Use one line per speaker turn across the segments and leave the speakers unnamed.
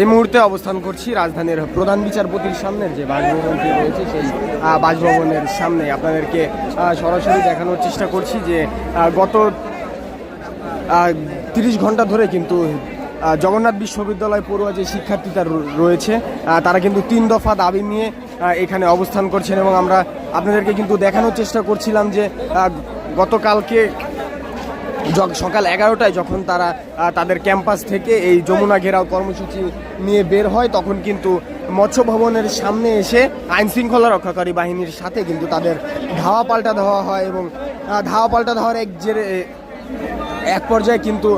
এই মুহূর্তে অবস্থান করছি রাজধানীর প্রধান বিচারপতির সামনের যে বাসভবনটি রয়েছে সেই বাসভবনের সামনে। আপনাদেরকে সরাসরি দেখানোর চেষ্টা করছি যে গত তিরিশ ঘণ্টা ধরে কিন্তু জগন্নাথ বিশ্ববিদ্যালয় পড়ুয়া যে শিক্ষার্থীরা রয়েছে তারা কিন্তু তিন দফা দাবি নিয়ে এখানে অবস্থান করছেন এবং আমরা আপনাদেরকে কিন্তু দেখানোর চেষ্টা করছিলাম যে গতকালকে সকাল এগারোটায় যখন তারা তাদের ক্যাম্পাস থেকে এই যমুনা ঘেরাও কর্মসূচি নিয়ে বের হয়, তখন কিন্তু মৎস্য ভবনের সামনে এসে আইন শৃঙ্খলা রক্ষাকারী বাহিনীর সাথে কিন্তু তাদের ধাওয়া পাল্টা দেওয়া হয় এবং ধাওয়া পাল্টা দেওয়ার এক জেরে, এক পর্যায়ে কিন্তু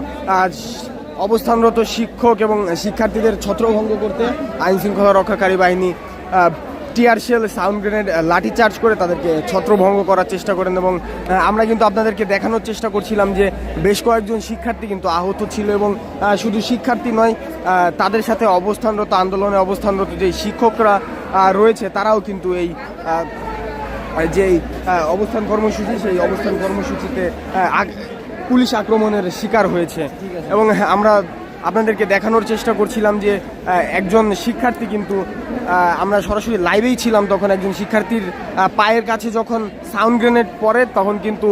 অবস্থানরত শিক্ষক এবং শিক্ষার্থীদের ছত্রভঙ্গ করতে আইন শৃঙ্খলা রক্ষাকারী বাহিনী tear shell sound grenade lathicharge করে তাদেরকে ছত্রভঙ্গ করার চেষ্টা করেন এবং আমরা কিন্তু আপনাদেরকে দেখানোর চেষ্টা করছিলাম যে বেশ কয়েকজন শিক্ষার্থী কিন্তু আহত ছিল এবং শুধু শিক্ষার্থী নয় তাদের সাথে অবস্থানরত আন্দোলনে অবস্থানরত যে শিক্ষকরা রয়েছে তারাও কিন্তু এই যে অবস্থান কর্মসূচি সেই অবস্থান কর্মসূচিতে পুলিশ আক্রমণের শিকার হয়েছে। এবং হ্যাঁ, আমরা আপনাদেরকে দেখানোর চেষ্টা করছিলাম যে একজন শিক্ষার্থী কিন্তু আমরা সরাসরি লাইভেই ছিলাম তখন একজন শিক্ষার্থীর পায়ের কাছে যখন সাউন্ড গ্রেনেড পড়ে, তখন কিন্তু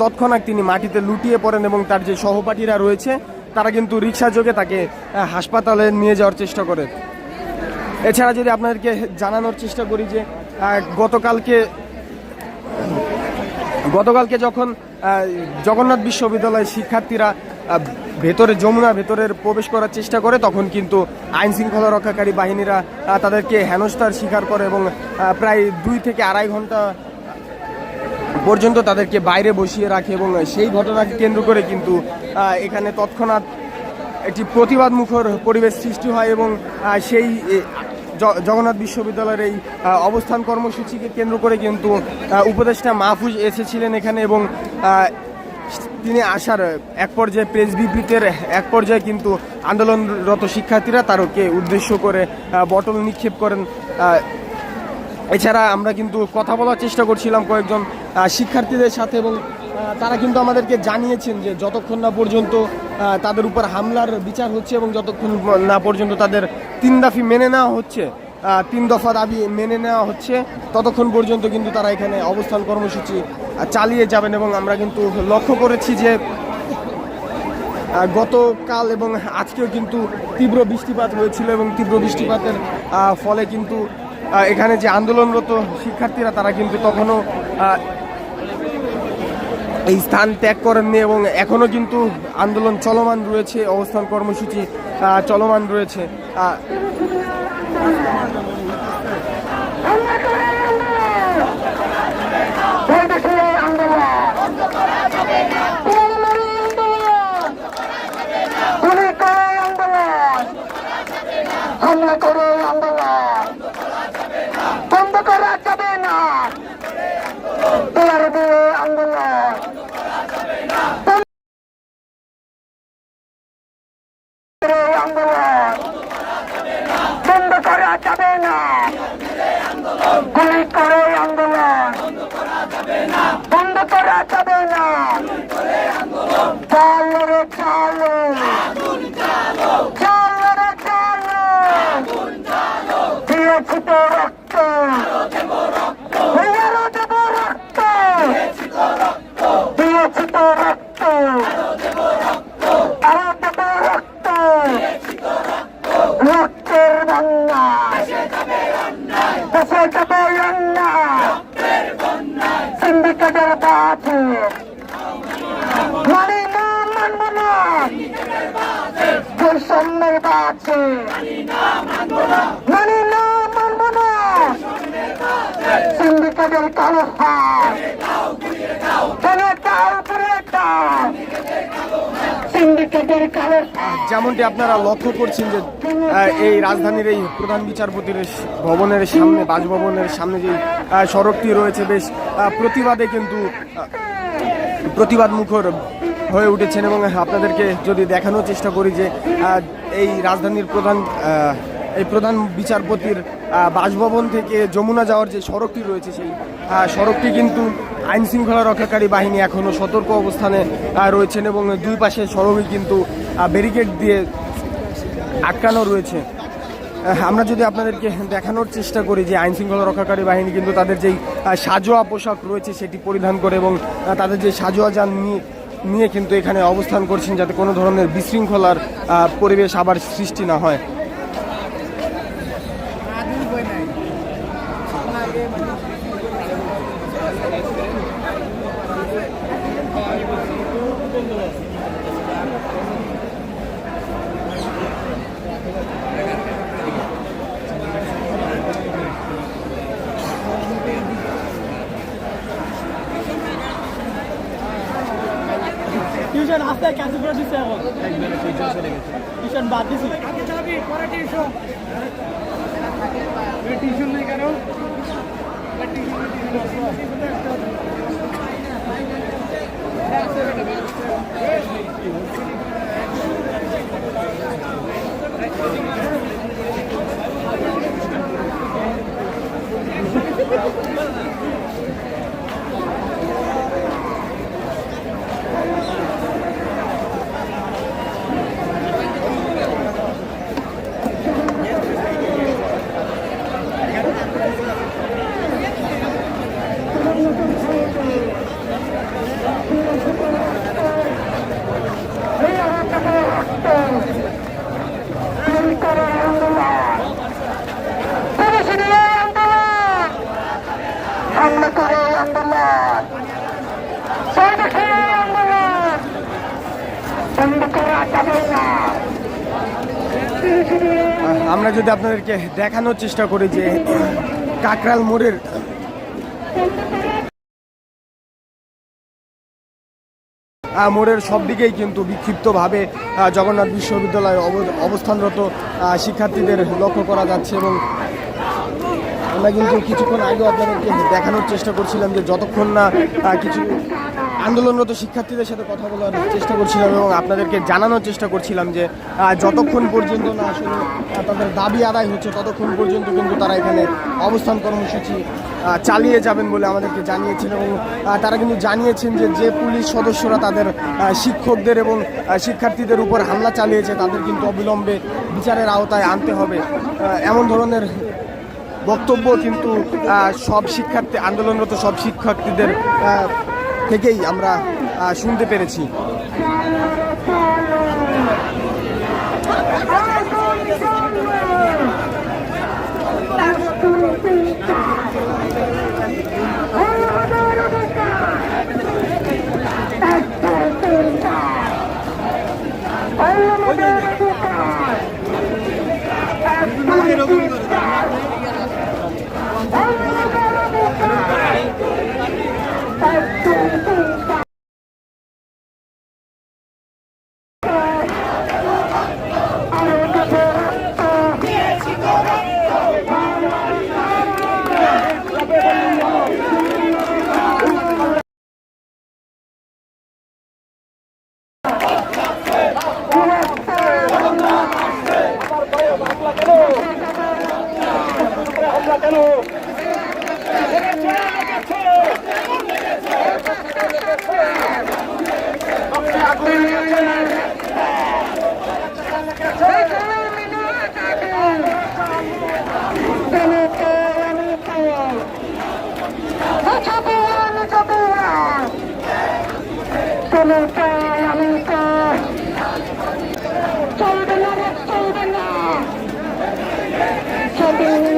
তৎক্ষণাৎ তিনি মাটিতে লুটিয়ে পড়েন এবং তার যে সহপাঠীরা রয়েছে, তারা কিন্তু রিক্সা যোগে তাকে হাসপাতালে নিয়ে যাওয়ার চেষ্টা করে। এছাড়া যদি আপনাদেরকে জানানোর চেষ্টা করি যে গতকালকে গতকালকে যখন জগন্নাথ বিশ্ববিদ্যালয়ের শিক্ষার্থীরা ভেতরে যমুনা, ভেতরের প্রবেশ করার চেষ্টা করে, তখন কিন্তু আইন শৃঙ্খলা রক্ষাকারী বাহিনীরা তাদেরকে হেনস্থার শিকার করে এবং প্রায় দুই থেকে আড়াই ঘণ্টা পর্যন্ত তাদেরকে বাইরে বসিয়ে রাখে এবং সেই ঘটনাকে কেন্দ্র করে কিন্তু এখানে তৎক্ষণাৎ একটি প্রতিবাদ মুখর পরিবেশ সৃষ্টি হয় এবং সেই জগন্নাথ বিশ্ববিদ্যালয়ের এই অবস্থান কর্মসূচিকে কেন্দ্র করে কিন্তু উপদেষ্টা মাহফুজ এসেছিলেন এখানে এবং তিনি আসার এক পর্যায়ে প্রেস বিবৃতির এক পর্যায়ে কিন্তু আন্দোলনরত শিক্ষার্থীরা তারকে উদ্দেশ্য করে বটল নিক্ষেপ করেন। এছাড়া আমরা কিন্তু কথা বলার চেষ্টা করছিলাম কয়েকজন শিক্ষার্থীদের সাথে এবং তারা কিন্তু আমাদেরকে জানিয়েছেন যে যতক্ষণ না পর্যন্ত তাদের উপর হামলার বিচার হচ্ছে এবং যতক্ষণ না পর্যন্ত তাদের তিন দাফি মেনে নেওয়া হচ্ছে তিন দফা দাবি মেনে নেওয়া হচ্ছে, ততক্ষণ পর্যন্ত কিন্তু তারা এখানে অবস্থান কর্মসূচি চালিয়ে যাবেন এবং আমরা কিন্তু লক্ষ্য করেছি যে গতকাল এবং আজকেও কিন্তু তীব্র বৃষ্টিপাত হয়েছিল এবং তীব্র বৃষ্টিপাতের ফলে কিন্তু এখানে যে আন্দোলনরত শিক্ষার্থীরা তারা কিন্তু তখনও এই স্থান ত্যাগ করেননি এবং এখনও কিন্তু আন্দোলন চলমান রয়েছে, অবস্থান কর্মসূচি চলমান রয়েছে।
হামলা করে আন্দোলন বন্ধ করা যাবে না পেয়ার দিয়ে আন্দোলন আন্দোলন বন্ধ করা যাবে না গুলি করে আন্দোলন। বন্ধ করা যাবে না। চালো রে চালো। চালো রে চালো। দিয়েছি তো রক্ত। আরও দেব রক্ত। দিয়েছি বন্যা দেশে যাবে অন্যায় সিন্ডিকেটের কাছে মানে না মানব না বৈষম্যের কাছে মানে না মানব না। সিন্ডিকেটের কালো হাত
যেমনটি আপনারা লক্ষ্য করছেন যে এই রাজধানীর এই প্রধান বিচারপতির ভবনের সামনে বাসভবনের সামনে যে সড়কটি রয়েছে বেশ প্রতিবাদে কিন্তু প্রতিবাদ মুখর হয়ে উঠেছেন এবং আপনাদেরকে যদি দেখানোর চেষ্টা করি যে এই রাজধানীর প্রধান এই প্রধান বিচারপতির বাসভবন থেকে যমুনা যাওয়ার যে সড়কটি রয়েছে সেই সড়কটি কিন্তু আইন শৃঙ্খলা রক্ষাকারী বাহিনী এখনও সতর্ক অবস্থানে রয়েছেন এবং দুই পাশে সড়কই কিন্তু ব্যারিকেড দিয়ে আটকানো রয়েছে। আমরা যদি আপনাদেরকে দেখানোর চেষ্টা করি যে আইন শৃঙ্খলা রক্ষাকারী বাহিনী কিন্তু তাদের যেই সাজোয়া পোশাক রয়েছে সেটি পরিধান করে এবং তাদের যে সাজোয়া যান নিয়ে নিয়ে কিন্তু এখানে অবস্থান করছেন যাতে কোনো ধরনের বিশৃঙ্খলার পরিবেশ আবার সৃষ্টি না হয়।
টিউশন আসতে ক্যান্সেল করে দিচ্ছে এখন। টিউশন বাদ দিছি। টিউশন নেই কেন?
সামনে
আমরা যদি আপনাদেরকে দেখানোর চেষ্টা করি যে কাকরাল মোড়ের মোড়ের সব দিকেই কিন্তু বিক্ষিপ্তভাবে জগন্নাথ বিশ্ববিদ্যালয়ে অব- অবস্থানরত শিক্ষার্থীদের লক্ষ্য করা যাচ্ছে এবং আমরা কিন্তু কিছুক্ষণ আগেও আপনাদেরকে দেখানোর চেষ্টা করছিলাম যে যতক্ষণ না কিছু আন্দোলনরত শিক্ষার্থীদের সাথে কথা বলার চেষ্টা করছিলাম এবং আপনাদেরকে জানানোর চেষ্টা করছিলাম যে যতক্ষণ পর্যন্ত না আসলে তাদের দাবি আদায় হচ্ছে, ততক্ষণ পর্যন্ত কিন্তু তারা এখানে অবস্থান কর্মসূচি চালিয়ে যাবেন বলে আমাদেরকে জানিয়েছেন এবং তারা কিন্তু জানিয়েছেন যে যে পুলিশ সদস্যরা তাদের শিক্ষকদের এবং শিক্ষার্থীদের উপর হামলা চালিয়েছে, তাদের কিন্তু অবিলম্বে বিচারের আওতায় আনতে হবে। এমন ধরনের বক্তব্য কিন্তু সব শিক্ষার্থী, আন্দোলনরত সব শিক্ষার্থীদের থেকেই আমরা শুনতে পেরেছি।
চলবে না রে, চলবে না। চলবে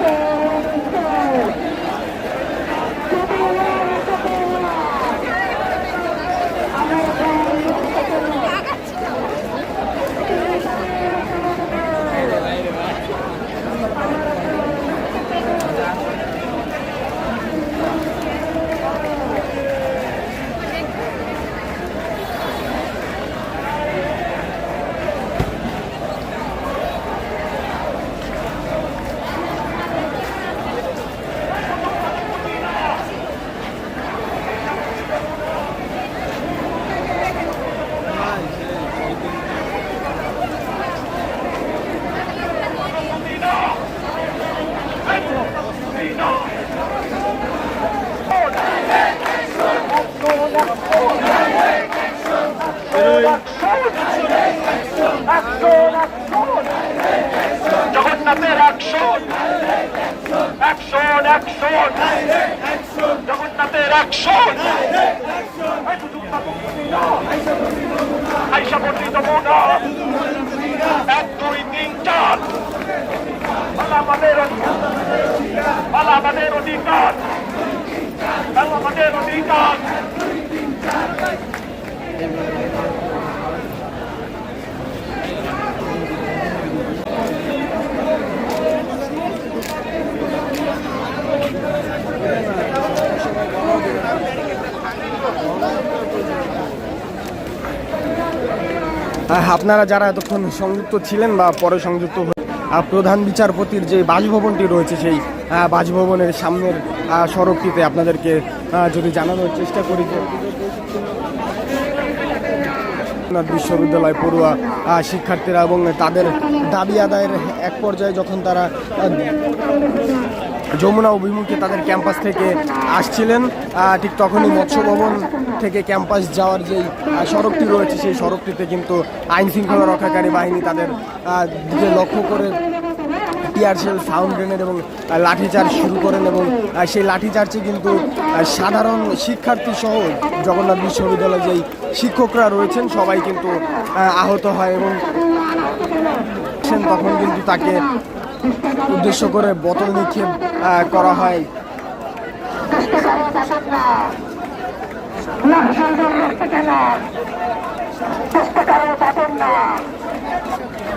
জগন্নাথের অ্যাকশন অ্যাকশন
অ্যাকশন জগন্নাথের অ্যাকশন আইসা পণ্ডিত মোনা এক দুই তিন চার আমাদের অধিকার অধিকার আমাদের অধিকার
আপনারা যারা এতক্ষণ সংযুক্ত ছিলেন বা পরে সংযুক্ত প্রধান বিচারপতির যে বাসভবনটি রয়েছে, সেই বাসভবনের সামনের সড়কটিতে আপনাদেরকে যদি জানানোর চেষ্টা করি বিশ্ববিদ্যালয় পড়ুয়া শিক্ষার্থীরা এবং তাদের দাবি আদায়ের এক পর্যায়ে যখন তারা যমুনা অভিমুখে তাদের ক্যাম্পাস থেকে আসছিলেন। ঠিক তখনই মৎস্য ভবন থেকে ক্যাম্পাস যাওয়ার যেই সড়কটি রয়েছে, সেই সড়কটিতে কিন্তু আইন শৃঙ্খলা রক্ষাকারী বাহিনী তাদের দিকে লক্ষ্য করে টিয়ারশেল সাউন্ড গ্রেনেড এবং লাঠিচার্জ শুরু করেন এবং সেই লাঠিচার্জে কিন্তু সাধারণ শিক্ষার্থী সহ জগন্নাথ বিশ্ববিদ্যালয়ে যেই শিক্ষকরা রয়েছেন, সবাই কিন্তু আহত হয় এবং তখন কিন্তু তাকে উদ্দেশ্য করে বোতল নিক্ষেপ করা হয়।
না।